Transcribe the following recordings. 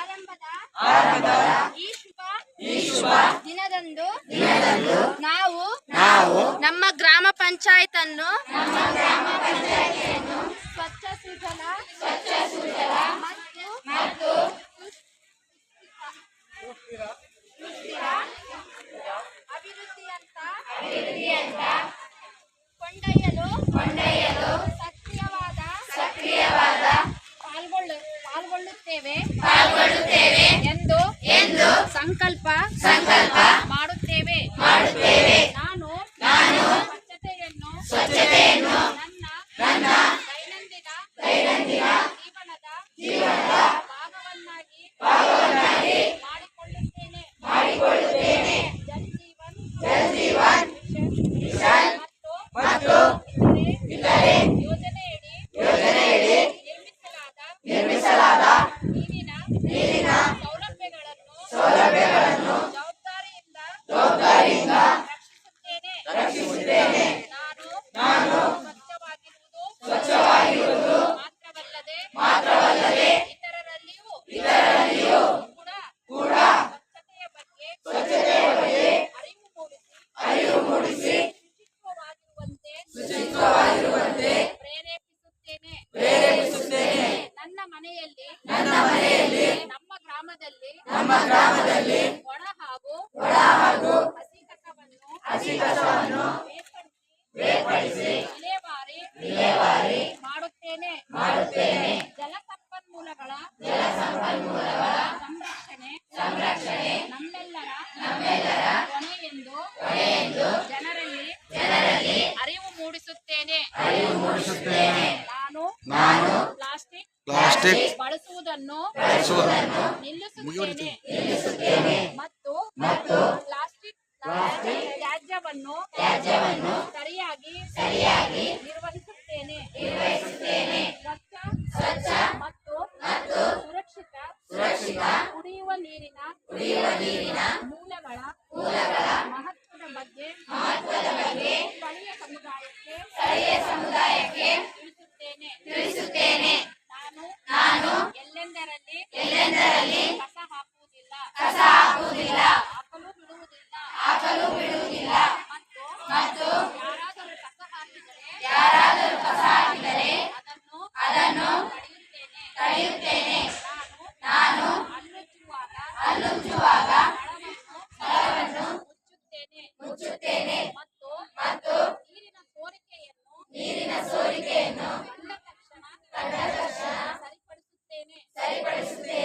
ಆರಂಭದ ಈ ಶುಭ ಈ ಶುಭ ದಿನದಂದು ದಿನದಂದು ನಾವು ನಾವು ನಮ್ಮ ಗ್ರಾಮ ಪಂಚಾಯತ್ ಅನ್ನು ಸ್ವಚ್ಛ ಸುಜಲ ಮತ್ತು ಅಭಿವೃದ್ಧಿಯಂತ ಕೊಂಡೊಯ್ಯಲು ಕೊಂಡೊಯ್ಯಲು ಪಾಲ್ಗೊಳ್ಳುತ್ತೇವೆ. ಎಂದು ಎಂದು ಸಂಕಲ್ಪ ಸಂಕಲ್ಪ ನಮ್ಮ ಗ್ರಾಮದಲ್ಲಿ ಒಣ ಹಾಗೂ ಹಸಿ ಕಸವನ್ನು ಹಸಿ ಕಸವನ್ನು ಬೇರ್ಪಡಿಸಿ ವಿಲೇವಾರಿ ವಿಲೇವಾರಿ ಮಾಡುತ್ತೇನೆ. ಮಾಡುತ್ತೇನೆ. ಜಲ ಸಂಪನ್ಮೂಲಗಳ ಜಲ ಸಂಪನ್ಮೂಲಗಳ ಸಂರಕ್ಷಣೆ ಸಂರಕ್ಷಣೆ ನಮ್ಮೆಲ್ಲರ ನಮ್ಮೆಲ್ಲರ ಹೊಣೆ ಎಂದು ಹೊಣೆ ಎಂದು ಜನರಲ್ಲಿ ಜನರಲ್ಲಿ ಅರಿವು ಮೂಡಿಸುತ್ತೇನೆ. ಅರಿವು ಮೂಡಿಸುತ್ತೇನೆ ನಾನು ನಾನು ಪ್ಲಾಸ್ಟಿಕ್ ಪ್ಲಾಸ್ಟಿಕ್ ಬಳಸುವುದನ್ನು ಬಳಸುವುದನ್ನು ನಿಲ್ಲಿಸುತ್ತೇನೆ ಮತ್ತು ಮತ್ತು ಪ್ಲಾಸ್ಟಿಕ್ ತ್ಯಾಜ್ಯವನ್ನು ತ್ಯಾಜ್ಯವನ್ನು ಸರಿಯಾಗಿ ಸರಿಯಾಗಿ ನಿರ್ವಹಿಸುತ್ತೇನೆ. ನಿರ್ವಹಿಸುತ್ತೇನೆ. ಸ್ವಚ್ಛ ಸ್ವಚ್ಛ ಮತ್ತು ಮತ್ತು ಸುರಕ್ಷಿತ ಸುರಕ್ಷಿತ ಕುಡಿಯುವ ನೀರಿನ ಕುಡಿಯುವ ನೀರಿನ ಮೂಲಗಳ ಮೂಲಗಳ ಮಹತ್ವದ ಬಗ್ಗೆ ಮಹತ್ವದ ಬಗ್ಗೆ ಸ್ಥಳೀಯ ಸಮುದಾಯಕ್ಕೆ ಸ್ಥಳೀಯ ಸಮುದಾಯಕ್ಕೆ ತಿಳಿಸುತ್ತೇನೆ ತಿಳಿಸುತ್ತೇನೆ ನಾನು ನಾನು ಎಲ್ಲೆಂದರಲ್ಲಿ ಕಸ ಹಾಕುವುದಿಲ್ಲ. ಕಸ ಹಾಕುವುದಿಲ್ಲ. ಹಾಕಲು ಬಿಡುವುದಿಲ್ಲ. ಹಾಕಲು ಬಿಡುವುದಿಲ್ಲ. ಮತ್ತು ಯಾರಾದರೂ ಕಸ ಹಾಕಿದರೆ ಯಾರಾದರೂ ಕಸ ಹಾಕಿದರೆ ಅದನ್ನು ಅದನ್ನು ತಡೆಯುತ್ತೇನೆ. ನಾನು ಅಲ್ಲುಚ್ಚುವಾಗ ಸ್ಥಳವನ್ನು ಮುಚ್ಚುತ್ತೇನೆ. ಮುಚ್ಚುತ್ತೇನೆ. ಮತ್ತು ಮತ್ತು ನೀರಿನ ಸೋರಿಕೆಯನ್ನು ನೀರಿನ ಸೋರಿಕೆಯನ್ನು ಕಂಡ ತಕ್ಷಣ ಕಂಡ ತಕ್ಷಣ ಸರಿಪಡಿಸುತ್ತೇನೆ. ಸರಿಪಡಿಸುತ್ತೇನೆ.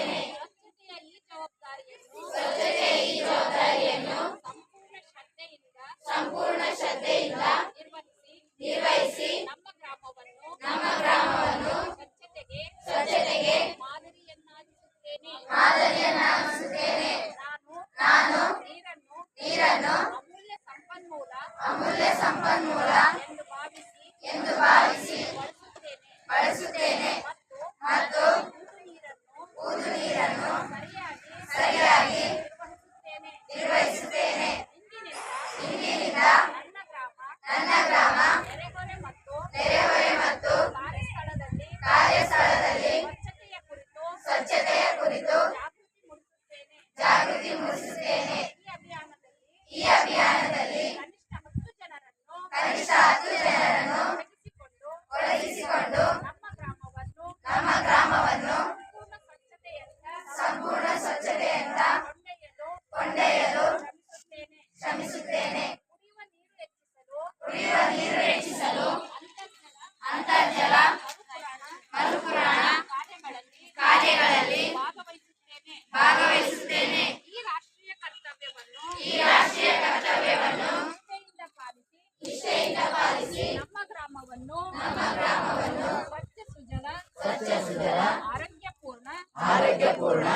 ಸ್ವಚ್ಛ ಸುಜಲ ಆರೋಗ್ಯಪೂರ್ಣ ಆರೋಗ್ಯಪೂರ್ಣ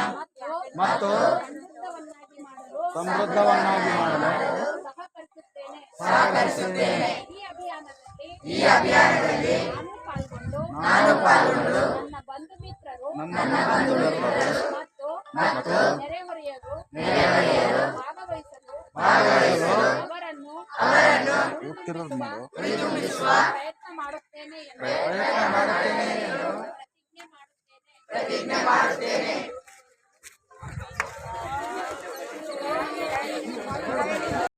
ಮತ್ತು ಸಮೃದ್ಧವನ್ನಾಗಿ ಮಾಡಲು ಸಹಕರಿಸುತ್ತೇನೆ. ಈ ಅಭಿಯಾನದಲ್ಲಿ ನಾನು ಪಾಲ್ಗೊಂಡು ನಾನು ಪಾಲ್ಗೊಂಡು ನನ್ನ ಬಂಧು ಮಿತ್ರರು ಮತ್ತು ನೆರೆಹೊರೆಯರು ಭಾಗವಹಿಸಲು ಅವರನ್ನು ಅವರನ್ನು Deus